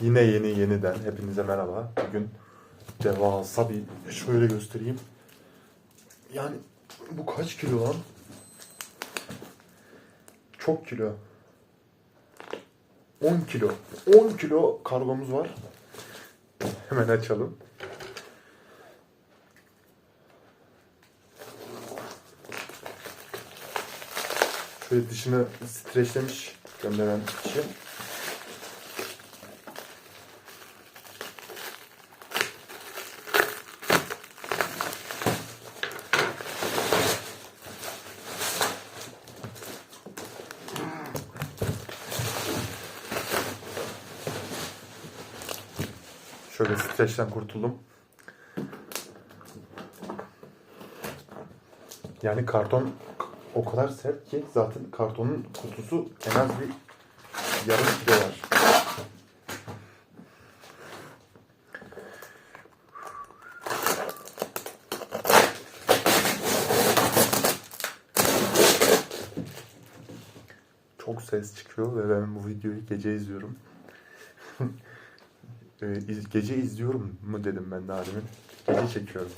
Yine yeni yeniden hepinize merhaba. Bugün devasa bir şöyle göstereyim. Yani bu kaç kilo lan? Çok kilo. 10 kilo. 10 kilo kargomuz var. Hemen açalım. Şöyle dışını streçlemiş gönderen kişi. Şöyle streçten kurtuldum. Yani karton o kadar sert ki zaten kartonun kutusu en az bir yarım kilo var. Çok ses çıkıyor ve ben bu videoyu gece izliyorum. Ee, iz- gece izliyorum mu dedim ben daha demin. Gece çekiyorum.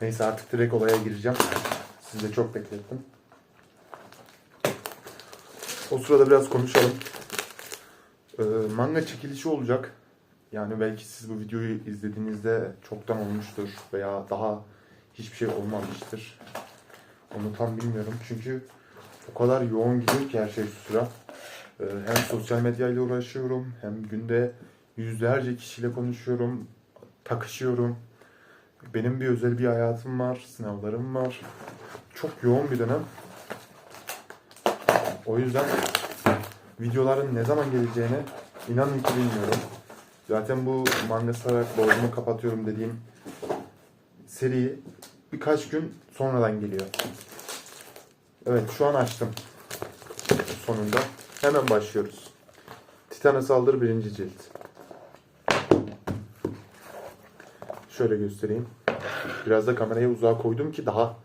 Neyse artık direkt olaya gireceğim. Sizi de çok beklettim. O sırada biraz konuşalım. Ee, manga çekilişi olacak. Yani belki siz bu videoyu izlediğinizde çoktan olmuştur veya daha hiçbir şey olmamıştır. Onu tam bilmiyorum çünkü o kadar yoğun gidiyor ki her şey şu sıra. Ee, hem sosyal medyayla uğraşıyorum hem günde yüzlerce kişiyle konuşuyorum, takışıyorum. Benim bir özel bir hayatım var, sınavlarım var. Çok yoğun bir dönem. O yüzden videoların ne zaman geleceğini inanın ki bilmiyorum. Zaten bu manga sararak borcumu kapatıyorum dediğim seri birkaç gün sonradan geliyor. Evet şu an açtım. Sonunda. Hemen başlıyoruz. Titan'a saldır birinci cilt. Şöyle göstereyim. Biraz da kamerayı uzağa koydum ki daha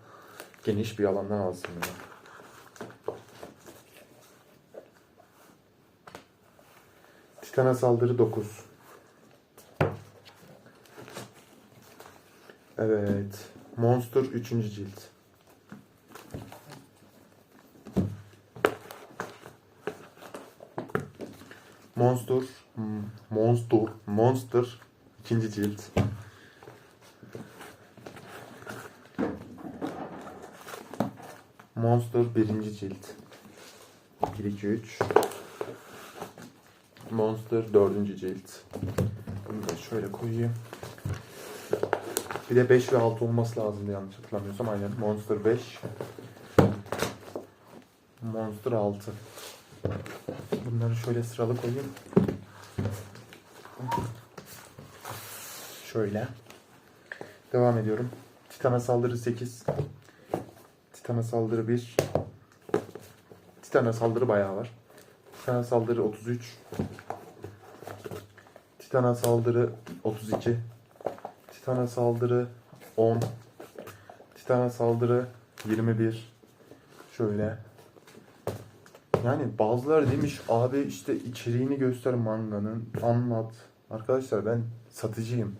geniş bir alandan alsın. Yani. Titan'a saldırı 9. Evet. Monster 3. cilt. Monster Monster Monster 2. cilt. Monster 1. cilt. 1 2 3 Monster 4. cilt. Bunu da şöyle koyayım. Bir de 5 ve 6 olması lazımdı yanlış hatırlamıyorsam. Aynen. Monster 5. Monster 6. Bunları şöyle sıralı koyayım. Şöyle. Devam ediyorum. Titan'a saldırı 8. Titan'a saldırı 1. Titan'a saldırı bayağı var. Titan'a saldırı 33. Titan'a saldırı 32. Titan'a saldırı 10. Titan'a saldırı 21. Şöyle. Yani bazıları demiş abi işte içeriğini göster manganın anlat. Arkadaşlar ben satıcıyım.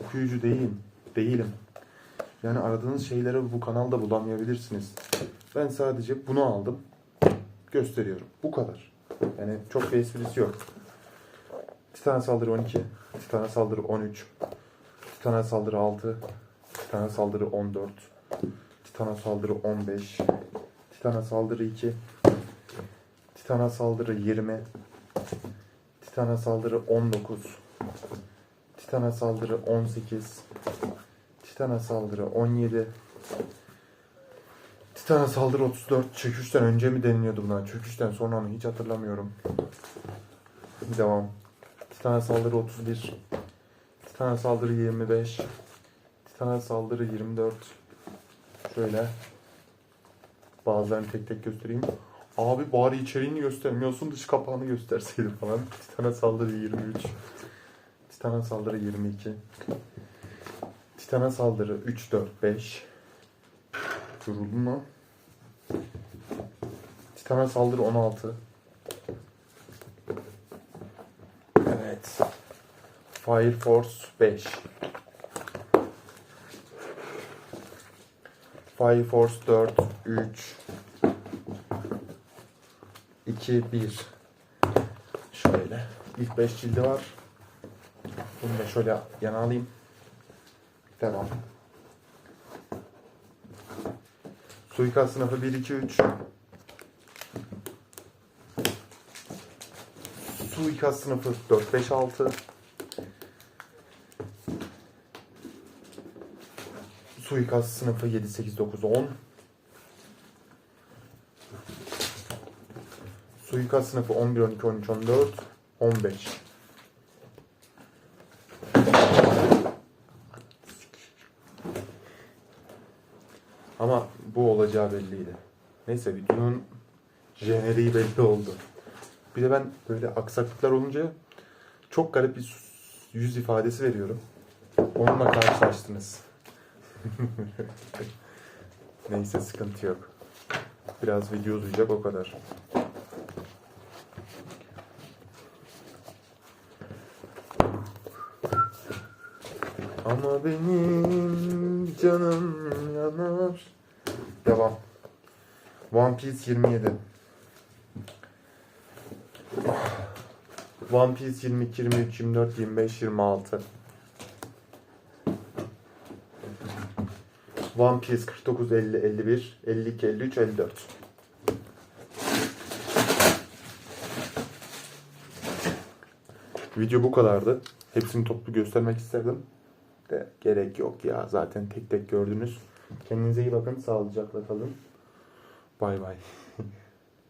Okuyucu değilim. Değilim. Yani aradığınız şeyleri bu kanalda bulamayabilirsiniz. Ben sadece bunu aldım. Gösteriyorum. Bu kadar. Yani çok bir esprisi yok. Titan'a saldırı 12. Titan'a saldırı 13. Titan'a saldırı 6. Titan'a saldırı 14. Titan'a saldırı 15. Titan'a saldırı 2. Titan'a saldırı 20. Titan'a saldırı 19. Titan'a saldırı 18. Titan'a saldırı 17. Titan'a saldırı 34. Çöküşten önce mi deniliyordu buna? Çöküşten sonra mı? Hiç hatırlamıyorum. Devam. Titan'a saldırı 31. Titan'a saldırı 25. Titan'a saldırı 24. Şöyle. Bazılarını tek tek göstereyim. Abi bari içeriğini göstermiyorsun dış kapağını gösterseydin falan. Titan'a saldırı 23. Titan'a saldırı 22. Titan'a saldırı 3, 4, 5. Yoruldun mu? Titan'a saldırı 16. Evet. Fire Force 5. Fire Force 4, 3, 2, 1. Şöyle. İlk 5 cildi var. Bunu da şöyle yana alayım. Devam. Suikast sınıfı 1, 2, 3. Suikast sınıfı 4, 5, 6. Suikast sınıfı 7, 8, 9, 10. Suikast sınıfı 11, 12, 13, 14, 15. Ama bu olacağı belliydi. Neyse videonun jeneriği belli oldu. Bir de ben böyle aksaklıklar olunca çok garip bir yüz ifadesi veriyorum. Onunla karşılaştınız. Neyse sıkıntı yok. Biraz video uzayacak o kadar. Ama benim canım yanar. Devam. One Piece 27. One Piece 22, 23, 24, 25, 26. One Piece 49, 50, 51, 52, 53, 54. Video bu kadardı. Hepsini toplu göstermek isterdim. De gerek yok ya. Zaten tek tek gördünüz. Kendinize iyi bakın. Sağlıcakla kalın. Bay bay.